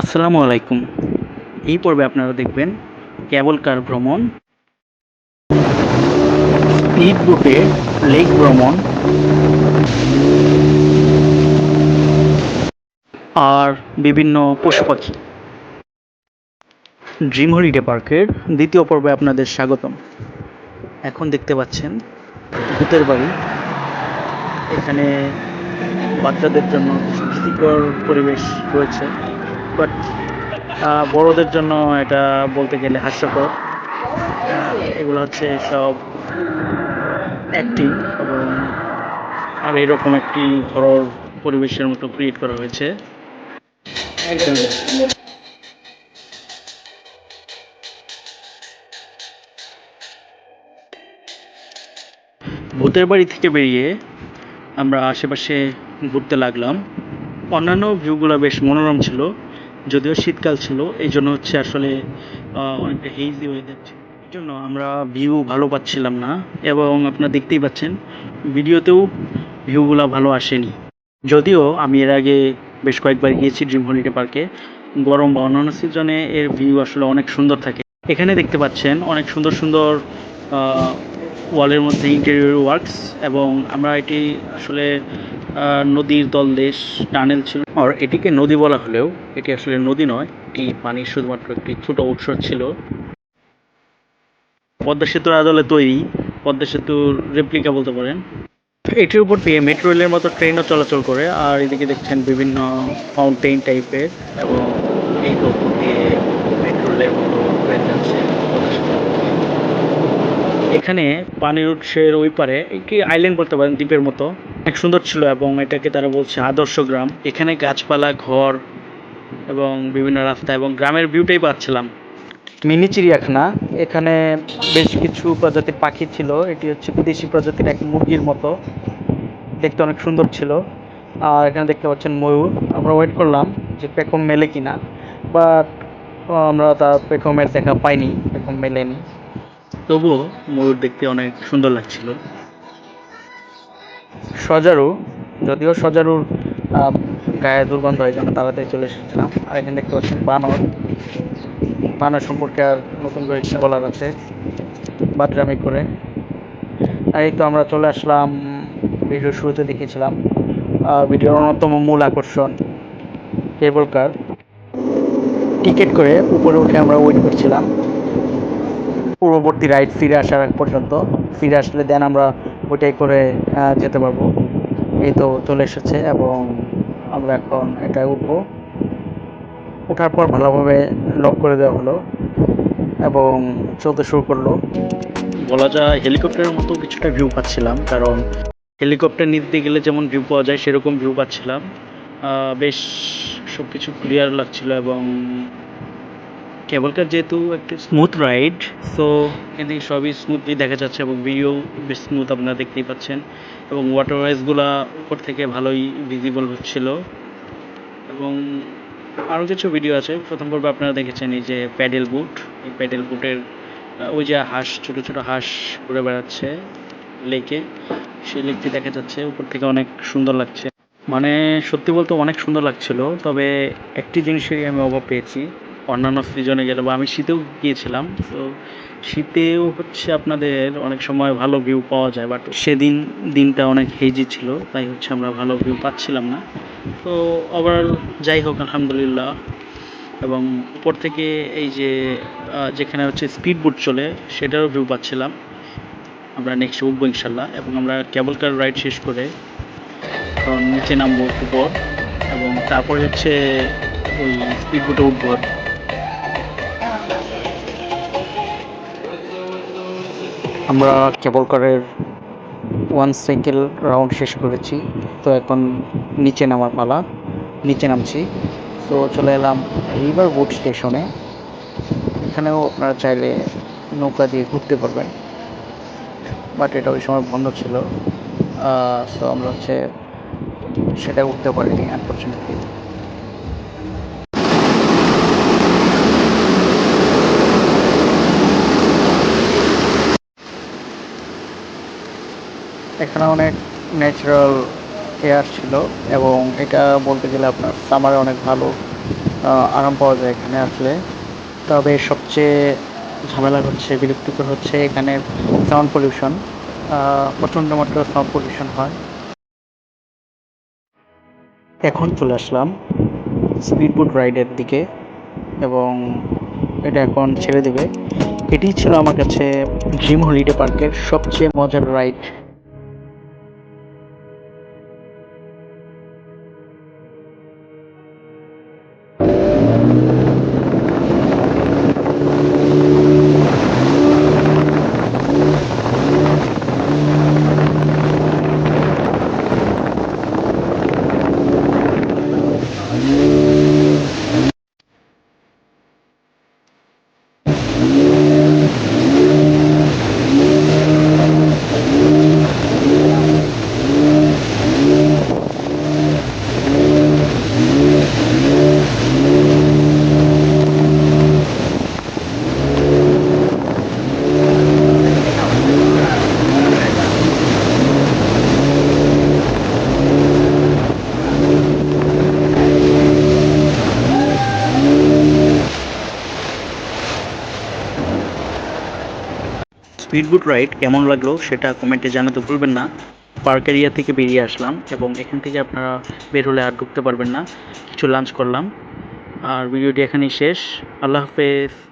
আসসালামু আলাইকুম। এই পর্বে আপনারা দেখবেন কেবল কার ভ্রমণ, স্পিড বোটে লেক ভ্রমণ আর বিভিন্ন পশু পাখি। ড্রিম হলিডে পার্কের দ্বিতীয় পর্বে আপনাদের স্বাগতম। এখন দেখতে পাচ্ছেন ভূতের বাড়ি। এখানে বাচ্চাদের জন্য কিছু ভীতিকর পরিবেশ রয়েছে। বাট বড়দের জন্য এটা বলতে গেলে হাস্যকর। এগুলো হচ্ছে সব অ্যাক্টিং এবং আর এরকম একটি হরর পরিবেশের মতো ক্রিয়েট করা হয়েছে। একদম। ভূতের বাড়ি থেকে বেরিয়ে আমরা আশেপাশে ঘুরতে লাগলাম। অন্যান্য ভিউগুলো বেশ মনোরম ছিল। যদিও শীতকাল ছিল, এই জন্য হচ্ছে আসলে অনেকটা হেজি ওয়েদার ছিল। এই জন্য আমরা ভিউ ভালো পাচ্ছিলাম না, এবং আপনারা দেখতেই পাচ্ছেন, ভিডিওতেও ভিউগুলো ভালো আসেনি। যদিও আমি এর আগে বেশ কয়েকবার গিয়েছি ড্রিম হলিডে পার্কে গরম বা অন্যান্য সিজনে এর ভিউ আসলে অনেক সুন্দর থাকে। এখানে দেখতে পাচ্ছেন, অনেক সুন্দর সুন্দর ওয়ালের মধ্যে ইন্টেরিয়র ওয়ার্কস এবং আমরা এটি আসলে নদীর তলদেশ টানেল ছিল। আর এটিকে নদী বলা হলেও এটি আসলে নদী নয়, এটি পানির শুধুমাত্র একটি ছোট উৎস ছিল। পদ্মা সেতুর আদলে তৈরি, পদ্মা সেতুর রেপ্লিকা বলতে পারেন। এটির উপর দিয়ে মেট্রো রেলের মতো ট্রেনও চলাচল করে, আর এদিকে দেখছেন বিভিন্ন ফাউন্টেন টাইপের এবং এই উপর দিয়ে মেট্রো রেলের মতো ট্রেন যাচ্ছে। এখানে পানির উৎসের ওই পারে একটি আইল্যান্ড বলতে পারেন, দ্বীপের মতো। অনেক সুন্দর ছিল এবং এটাকে তারা বলছে আদর্শ গ্রাম। এখানে গাছপালা ঘর এবং বিভিন্ন রাস্তা এবং গ্রামের ভিউটাই পাচ্ছিলাম। মিনি চিড়িয়াখানা এখানে বেশ কিছু প্রজাতির পাখি ছিল। এটি হচ্ছে বিদেশি প্রজাতির এক মুরগির মতো। দেখতে অনেক সুন্দর ছিল। আর এখানে দেখতে পাচ্ছেন ময়ূর। আমরা ওয়েট করলাম যে পেখম মেলে কিনা। বাট আমরা তার পেখমের দেখা পাইনি পেখম মেলেনি। তবুও ময়ূর দেখতে অনেক সুন্দর লাগছিল। সজারু যদিও সজারুর গায়ে দুর্গন্ধ হয় জন্য তাড়াতাড়ি চলে এসেছিলাম। আর এখানে দেখতে পাচ্ছেন বানর। বানর সম্পর্কে আর নতুন করে কিছু বলার আছে। বাদরামি করে। আর এই তো আমরা চলে আসলাম ভিডিওর শুরুতে দেখিয়েছিলাম আহ, ভিডিওর অন্যতম মূল আকর্ষণ কেবল কার। টিকিট করে উপরে উঠে আমরা ওয়েট করছিলাম। পূর্ববর্তী রাইড ফিরে আসার পর্যন্ত। ফিরে আসলে দেন আমরা ওইটাই করে যেতে পারব। এই তো চলে এসেছে এবং আমরা এখন এটা উঠবো। ওঠার পর ভালোভাবে লক করে দেওয়া হলো এবং চলতে শুরু করল। বলা যায় হেলিকপ্টারের মতো কিছুটা ভিউ পাচ্ছিলাম, কারণ হেলিকপ্টার নিতে গেলে যেমন ভিউ পাওয়া যায়, সেরকম ভিউ পাচ্ছিলাম। বেশ সব কিছু ক্লিয়ার লাগছিল এবং কেবল কার যেহেতু একটা স্মুথ রাইড সো এদিকে সবই স্মুথলি দেখা যাচ্ছে এবং ভিডিও বেশ স্মুথ আপনারা দেখতেই পাচ্ছেন এবং ওয়াটার রাইজগুলা উপর থেকে ভালোই ভিজিবল হচ্ছিল। এবং আরও কিছু ভিডিও আছে, প্রথম পর্বে আপনারা দেখেছেন এই যে প্যাডেল বুট এই প্যাডেল বুটের ওই যে হাঁস, ছোট ছোট হাঁস ঘুরে বেড়াচ্ছে লেকে সেই লেকটি দেখা যাচ্ছে, উপর থেকে অনেক সুন্দর লাগছে। মানে সত্যি বলতে অনেক সুন্দর লাগছিল, তবে একটি জিনিসেরই আমি অভাব পেয়েছি অন্যান্য সিজনে গেলে, বা আমি শীতেও গিয়েছিলাম, তো শীতেও হচ্ছে আপনাদের অনেক সময় ভালো ভিউ পাওয়া যায় বাট সেদিন দিনটা অনেক হেজি ছিল, তাই হচ্ছে আমরা ভালো ভিউ পাচ্ছিলাম না। তো ওভারঅল যাই হোক, আলহামদুলিল্লাহ। এবং উপর থেকে এই যে যেখানে হচ্ছে স্পিড বোট চলে, সেটারও ভিউ পাচ্ছিলাম। আমরা নেক্সট উঠবো ইনশাল্লাহ, এবং আমরা কেবল কার রাইড শেষ করে নিচে নামবো উপর, এবং তারপরে হচ্ছে ওই স্পিড বোটে উঠবো আমরা কেবল কারের ওয়ান সাইকেল রাউন্ড শেষ করেছি। তো এখন নিচে নামার পালা, নিচে নামছি। তো চলে এলাম রিভার বোট স্টেশনে এখানেও আপনারা চাইলে নৌকা দিয়ে ঘুরতে পারবেন। বাট এটা ওই সময় বন্ধ ছিল। তো আমরা হচ্ছে সেটা উঠতে পারিনি আনফর্চুনেটলি এখানে অনেক ন্যাচারাল এয়ার ছিল এবং এটা বলতে গেলে আপনার সামারে অনেক ভালো আরাম পাওয়া যায় এখানে আসলে। তবে সবচেয়ে ঝামেলা হচ্ছে, বিরক্তিকর হচ্ছে এখানে সাউন্ড পলিউশন প্রচণ্ড মাত্রার সাউন্ড পলিউশন হয়। এখন চলে আসলাম স্পিডবোট রাইডের দিকে এবং এটা এখন ছেড়ে দেবে। এটি ছিল আমার কাছে ড্রিম হলিডে পার্কের সবচেয়ে মজার রাইড স্পিডবোট রাইড কেমন লাগল সেটা কমেন্টে জানাতে ভুলবেন না। পার্ক এরিয়া থেকে বেরিয়ে আসলাম এবং এখান থেকে আপনারা বের হলে আর ঢুকতে পারবেন না। কিছু লাঞ্চ করলাম। আর ভিডিওটি এখানেই শেষ। আল্লাহ হাফেজ।